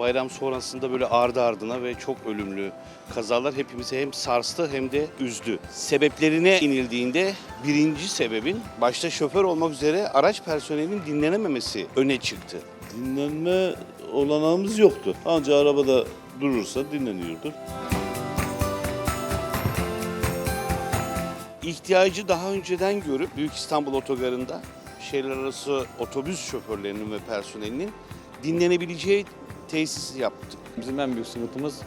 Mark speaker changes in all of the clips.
Speaker 1: bayram sonrasında böyle ardı ardına ve çok ölümlü kazalar hepimizi hem sarstı hem de üzdü. Sebeplerine inildiğinde birinci sebebin başta şoför olmak üzere araç personelinin dinlenememesi öne çıktı.
Speaker 2: Dinlenme olanağımız yoktu. Ancak arabada durursa dinleniyordu.
Speaker 1: İhtiyacı daha önceden görüp Büyük İstanbul Otogarı'nda şehirler arası otobüs şoförlerinin ve personelinin dinlenebileceği tesis yaptık.
Speaker 3: Bizim en büyük sıkıntımız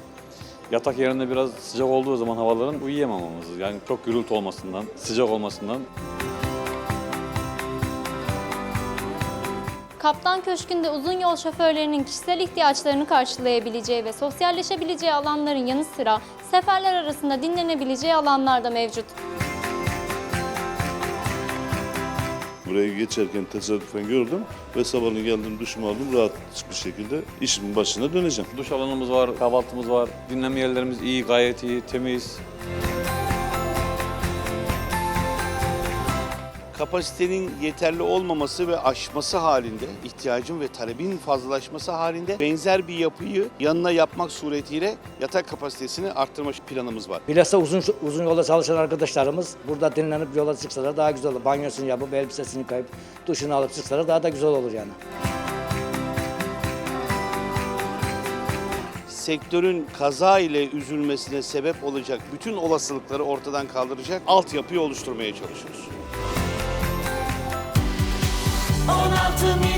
Speaker 3: yatak yerinde biraz sıcak olduğu zaman havaların uyuyamamamız. Yani çok gürültü olmasından, sıcak olmasından.
Speaker 4: Kaptan Köşkü'nde uzun yol şoförlerinin kişisel ihtiyaçlarını karşılayabileceği ve sosyalleşebileceği alanların yanı sıra seferler arasında dinlenebileceği alanlar da mevcut.
Speaker 2: Buraya geçerken tesadüfen gördüm ve sabahleyin geldim duşumu aldım rahat bir şekilde işimin başına döneceğim.
Speaker 3: Duş alanımız var, kahvaltımız var, dinlenme yerlerimiz iyi, gayet iyi, temiz.
Speaker 1: Kapasitenin yeterli olmaması ve aşması halinde, ihtiyacın ve talebin fazlalaşması halinde benzer bir yapıyı yanına yapmak suretiyle yatak kapasitesini arttırma planımız var.
Speaker 5: Bilhassa uzun uzun yolda çalışan arkadaşlarımız burada dinlenip yola çıksalar daha güzel olur. Banyosunu yapıp elbisesini kayıp duşunu alıp çıksalar daha da güzel olur yani.
Speaker 1: Sektörün kaza ile üzülmesine sebep olacak bütün olasılıkları ortadan kaldıracak altyapıyı oluşturmaya çalışıyoruz.
Speaker 6: 16